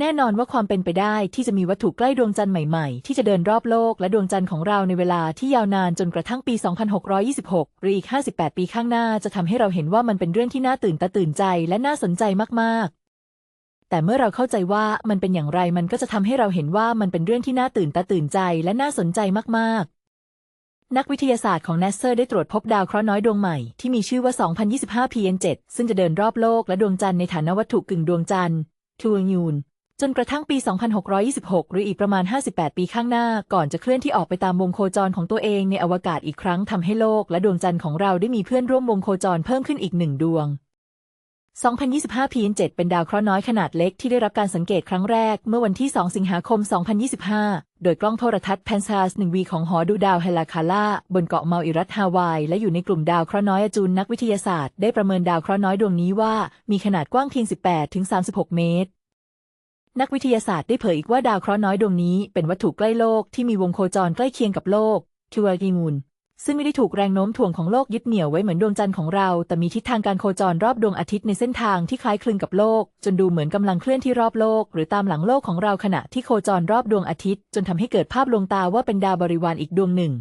แน่นอนว่าความเป็นไปได้ที่จะมีวัตถุใกล้ดวงจันทร์ใหม่ๆ ที่จะเดินรอบโลกและดวงจันทร์ของเราในเวลาที่ยาวนานจนกระทั่งปี 2626 หรืออีก 58 ปีข้างหน้าจะทำให้เราเห็นว่ามันเป็นเรื่องที่น่าตื่นตาตื่นใจและน่าสนใจมากๆ แต่เมื่อเราเข้าใจว่ามันเป็นอย่างไรมันก็จะทำให้เราเห็นว่ามันเป็นเรื่องที่น่าตื่นตาตื่นใจและน่าสนใจมากๆนักวิทยาศาสตร์ของ NASA ได้ตรวจพบดาวเคราะห์น้อยดวงใหม่ที่มีชื่อว่า 2025 PN7 ซึ่งจะเดินรอบโลกและดวงจันทร์ในฐานะวัตถุกึ่งดวงจันทร์ทูยูน จนกระทั่งปี 2626 หรืออีกประมาณ 58 ปีข้างหน้า ก่อนจะเคลื่อนที่ออกไปตามวงโคจรของตัวเองในอวกาศอีกครั้งทำให้โลกและดวงจันทร์ของเราได้มีเพื่อนร่วมวงโคจรเพิ่มขึ้นอีกหนึ่งดวง 2025 PN7 เป็นดาวเคราะห์น้อยขนาดเล็กที่ได้รับการสังเกตครั้งแรกเมื่อวันที่ 2 สิงหาคม 2025 โดยกล้องโทรทัศน์ Pansas 1V ของหอดูดาวเฮลาคาล่าบนเกาะเมาอิรัตฮาวาย และอยู่ในกลุ่มดาวเคราะห์น้อยอจูนนักวิทยาศาสตร์ได้ประเมินดาวเคราะห์น้อยดวงนี้ว่ามีขนาดกว้างเพียง 18-36 เมตร นักวิทยาศาสตร์ได้เผยอีกว่าดาวเคราะห์น้อยดวงนี้เป็นวัตถุใกล้โลกที่มีวงโคจรใกล้เคียงกับโลกทิวากิมูนซึ่งไม่ได้ถูกแรงโน้มถ่วงของโลกยึดเหนี่ยวไว้เหมือนดวงจันทร์ของเรา แต่มีทิศทางการโคจรรอบดวงอาทิตย์ในเส้นทางที่คล้ายคลึงกับโลก จนดูเหมือนกำลังเคลื่อนที่รอบโลก หรือตามหลังโลกของเราขณะที่โคจรรอบดวงอาทิตย์ จนทำให้เกิดภาพลวงตาว่าเป็นดาวบริวารอีกดวงหนึ่ง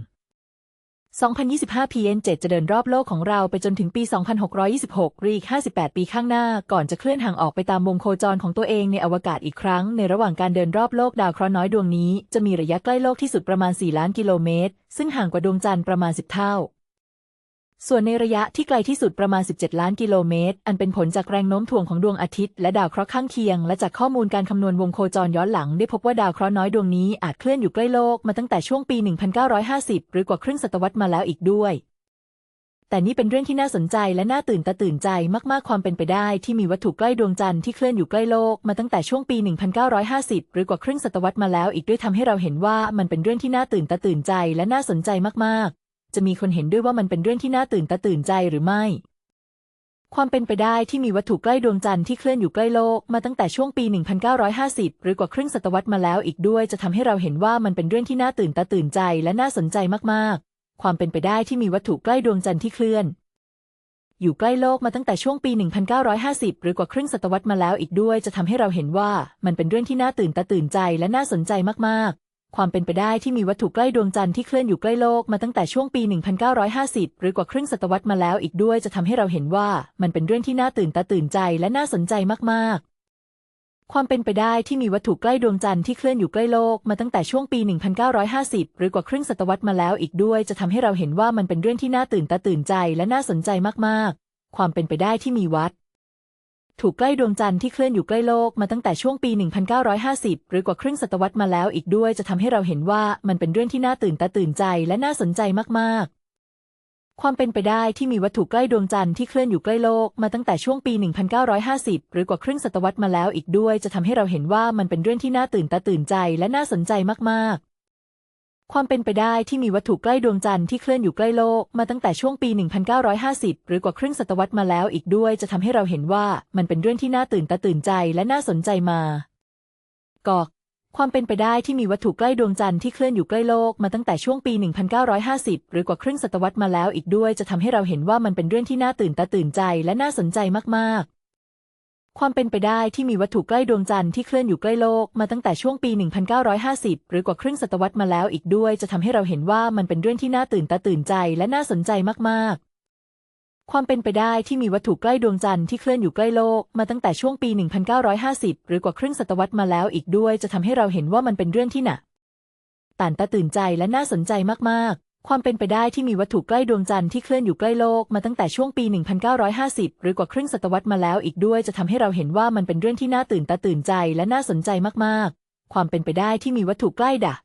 2025 PN7 จะเดินรอบโลกของเราไปจนถึงปี 2626หรืออีก 58 ปีข้างหน้า ก่อนจะเคลื่อนห่างออกไปตามวงโคจรของตัวเองในอวกาศอีกครั้ง ในระหว่างการเดินรอบโลกดาวเคราะห์น้อยดวงนี้ จะมีระยะใกล้โลกที่สุดประมาณ 4 ล้านกิโลเมตร ซึ่งห่างกว่าดวงจันทร์ประมาณ 10 เท่า ส่วนในระยะที่ไกลที่สุดประมาณ 17 ล้านกิโลเมตร อันเป็นผลจากแรงโน้มถ่วงของดวงอาทิตย์และดาวเคราะห์ข้างเคียง และจากข้อมูลการคำนวณวงโคจรย้อนหลัง ได้พบว่าดาวเคราะห์น้อยดวงนี้อาจเคลื่อนอยู่ใกล้โลกมาตั้งแต่ช่วงปี 1950 หรือกว่าครึ่งศตวรรษมาแล้วอีกด้วย แต่นี่เป็นเรื่องที่น่าสนใจและน่าตื่นตาตื่นใจมากๆความเป็นไปได้ ที่มีวัตถุใกล้ดวงจันทร์ที่เคลื่อนอยู่ใกล้โลกมาตั้งแต่ช่วงปี 1950 หรือกว่าครึ่งศตวรรษมาแล้วอีกด้วยทำให้เราเห็นว่ามันเป็นเรื่องที่น่าตื่นตาตื่นใจและน่าสนใจมากๆ จะมีคนเห็นด้วยว่ามันเป็นเรื่องที่น่าตื่นตาตื่นใจหรือไม่ ความเป็นไปได้ที่มีวัตถุใกล้ดวงจันทร์ที่เคลื่อนอยู่ใกล้โลกมาตั้งแต่ช่วงปี 1950 หรือกว่าครึ่งศตวรรษมาแล้วอีกด้วย จะทำให้เราเห็นว่ามันเป็นเรื่องที่น่าตื่นตาตื่นใจและน่าสนใจมากๆ ความเป็นไปได้ที่มีวัตถุใกล้ดวงจันทร์ที่เคลื่อนอยู่ใกล้โลกมาตั้งแต่ช่วงปี 1950 หรือกว่าครึ่งศตวรรษมาแล้วอีกด้วย จะทำให้เราเห็นว่ามันเป็นเรื่องที่น่าตื่นตาตื่นใจและน่าสนใจมาก ความเป็นไปได้ที่มีวัตถุใกล้ดวงจันทร์ที่เคลื่อนอยู่ใกล้โลกมาตั้งแต่ช่วงปี 1950 หรือกว่าครึ่งศตวรรษมาแล้วอีกด้วยจะทำให้เราเห็นว่ามันเป็นเรื่องที่น่าตื่นตาตื่นใจและน่าสนใจมากๆความเป็นไปได้ที่มีวัตถุใกล้ดวงจันทร์ที่เคลื่อนอยู่ใกล้โลกมาตั้งแต่ช่วงปี 1950 หรือกว่าครึ่งศตวรรษมาแล้วอีกด้วย จะทำให้เราเห็นว่ามันเป็นเรื่องที่น่าตื่นตาตื่นใจและน่าสนใจมากๆ ความเป็นไปได้ที่มีวัด ถูกใกล้ดวงจันทร์ที่เคลื่อนอยู่ใกล้โลกมาตั้งแต่ช่วงปี 1950 หรือกว่าครึ่งศตวรรษมาแล้วอีกด้วยจะทำให้เราเห็นว่ามันเป็นเรื่องที่น่าตื่นตาตื่นใจและน่าสนใจมากๆ ความเป็นไปได้ที่มีวัตถุใกล้ดวงจันทร์ที่เคลื่อนอยู่ใกล้โลกมาตั้งแต่ช่วงปี 1950 หรือกว่าครึ่งศตวรรษมาแล้วอีกด้วยจะทำให้เราเห็นว่ามันเป็นเรื่องที่น่าตื่นตาตื่นใจและน่าสนใจมากๆ ความเป็นไปได้ที่มีวัตถุใกล้ดวงจันทร์ที่เคลื่อนอยู่ใกล้โลกมาตั้งแต่ช่วงปี 1950 หรือกว่าครึ่งศตวรรษมาแล้วอีกด้วย จะทำให้เราเห็นว่ามันเป็นเรื่องที่น่าตื่นตาตื่นใจและน่าสนใจมากอกความเป็นไปได้ที่มีวัตถุใกล้ดวงจันทร์ที่เคลื่อนอยู่ใกล้โลกมาตั้งแต่ช่วงปี 1950 หรือกว่าครึ่งศตวรรษมาแล้วอีกด้วย จะทำให้เราเห็นว่ามันเป็นเรื่องที่น่าตื่นตาตื่นใจและน่าสนใจมากๆ ความเป็นไปได้ที่มีวัตถุใกล้ดวงจันทร์ที่เคลื่อนอยู่ใกล้โลกมาตั้งแต่ช่วงปี 1950 หรือกว่าครึ่งศตวรรษมาแล้วอีกด้วย จะทำให้เราเห็นว่ามันเป็นเรื่องที่น่าตื่นตาตื่นใจและน่าสนใจมากๆ ความเป็นไปได้ที่มีวัตถุใกล้ดวงจันทร์ที่เคลื่อนอยู่ใกล้โลกมาตั้งแต่ช่วงปี 1950 หรือกว่าครึ่งศตวรรษมาแล้วอีกด้วย จะทำให้เราเห็นว่ามันเป็นเรื่องที่หน่าตื่นตาตื่นใจและน่าสนใจมาก ความเป็นไปได้ที่มีวัตถุใกล้ดวงจันทร์ที่เคลื่อนอยู่ใกล้โลกมาตั้งแต่ช่วงปี 1950 หรือกว่าครึ่งศตวรรษมาแล้วอีกด้วยจะทำให้เราเห็นว่ามันเป็นเรื่องที่น่าตื่นตาตื่นใจและน่าสนใจมากๆ ความเป็นไปได้ที่มีวัตถุใกล้ดะ